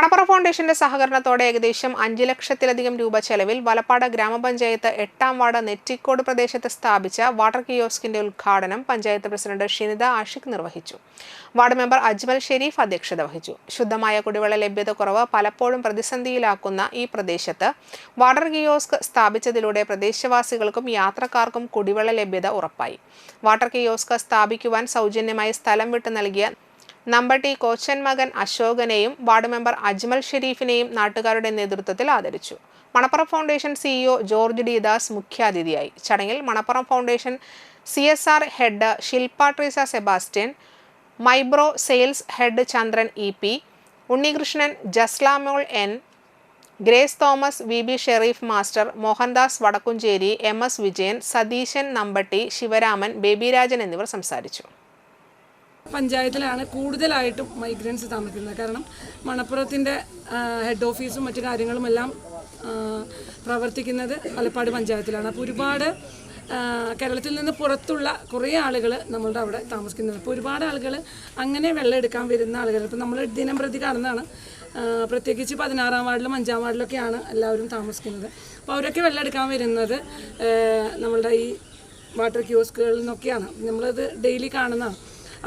മണപ്പുറം ഫൗണ്ടേഷന്റെ സഹകരണത്തോടെ ഏകദേശം അഞ്ച് ലക്ഷത്തിലധികം രൂപ ചെലവിൽ വലപ്പാട് ഗ്രാമപഞ്ചായത്ത് എട്ടാം വാർഡ് നെറ്റിക്കോട് പ്രദേശത്ത് സ്ഥാപിച്ച വാട്ടർ കിയോസ്കിന്റെ ഉദ്ഘാടനം പഞ്ചായത്ത് പ്രസിഡന്റ് ഷിനിത ആഷിഖ് നിർവഹിച്ചു. വാർഡ് മെമ്പർ അജ്മൽ ഷെരീഫ് അധ്യക്ഷത വഹിച്ചു. ശുദ്ധമായ കുടിവെള്ള ലഭ്യത കുറവ് പലപ്പോഴും പ്രതിസന്ധിയിലാക്കുന്ന ഈ പ്രദേശത്ത് വാട്ടർ കിയോസ്ക് സ്ഥാപിച്ചതിലൂടെ പ്രദേശവാസികൾക്കും യാത്രക്കാർക്കും കുടിവെള്ള ലഭ്യത ഉറപ്പായി. വാട്ടർ കിയോസ്ക് സ്ഥാപിക്കുവാൻ സൗജന്യമായി സ്ഥലം വിട്ടു നൽകിയ നമ്പട്ടി കോച്ചൻ മകൻ അശോകനെയും വാർഡ് മെമ്പർ അജ്മൽ ഷെരീഫിനെയും നാട്ടുകാരുടെ നേതൃത്വത്തിൽ ആദരിച്ചു. Manappuram Foundation CEO George D Das മുഖ്യാതിഥിയായി. ചടങ്ങിൽ Manappuram Foundation C S R head Shilpa Treesa Sebastian Mybro sales head Chandran E P Unnikrishnan Jaslamol N Grace Thomas V B Sherif master Mohandas Vadakkumchery M S Vijayan Satheesan Nambatti Sivaraman Babyrajan എന്നിവർ സംസാരിച്ചു. പഞ്ചായത്തിലാണ് കൂടുതലായിട്ടും migrants താമസിക്കുന്നത്. കാരണം മണപ്പുറത്തിന്റെ head ഓഫീസും മറ്റു കാര്യങ്ങളും എല്ലാം പ്രവർത്തിക്കുന്നത് മലപ്പാട് പഞ്ചായത്തിലാണ്. അപ്പോൾ ഒരുപാട് കേരളത്തിൽ നിന്ന് പുറത്തുള്ള കുറേ ആളുകൾ നമ്മളുടെ അവിടെ താമസിക്കുന്നുണ്ട്. അപ്പോൾ ഒരുപാട് ആളുകൾ അങ്ങനെ വെള്ളം എടുക്കാൻ വരുന്ന ആളുകൾ ഇപ്പോൾ നമ്മൾ ദിനം പ്രതി കാണുന്നതാണ്. പ്രത്യേകിച്ച് പതിനാറാം വാർഡിലും അഞ്ചാം വാർഡിലൊക്കെയാണ് എല്ലാവരും താമസിക്കുന്നത്. അപ്പോൾ അവരൊക്കെ വെള്ളം എടുക്കാൻ വരുന്നത് നമ്മളുടെ ഈ വാട്ടർ ക്യൂസ്കുകളിൽ നിന്നൊക്കെയാണ്. നമ്മളത് ഡെയിലി കാണുന്നതാണ്.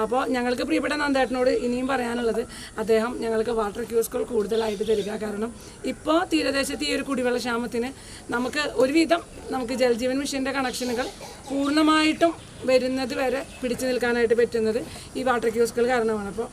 അപ്പോൾ ഞങ്ങൾക്ക് പ്രിയപ്പെട്ട നന്ദേട്ടനോട് ഇനിയും പറയാനുള്ളത് അദ്ദേഹം ഞങ്ങൾക്ക് വാട്ടർ ക്യൂസ്കൾ കൂടുതലായിട്ട് തരിക. കാരണം ഇപ്പോൾ തീരദേശത്ത് ഈ ഒരു കുടിവെള്ള ക്ഷാമത്തിന് നമുക്ക് ഒരുവിധം നമുക്ക് ജലജീവൻ മിഷന്റെ കണക്ഷനുകൾ പൂർണമായിട്ടും വരുന്നത് വരെ പിടിച്ചു നിൽക്കാനായിട്ട് പറ്റുന്നത് ഈ വാട്ടർ ക്യൂസ്കൾ കാരണമാണ്. അപ്പോൾ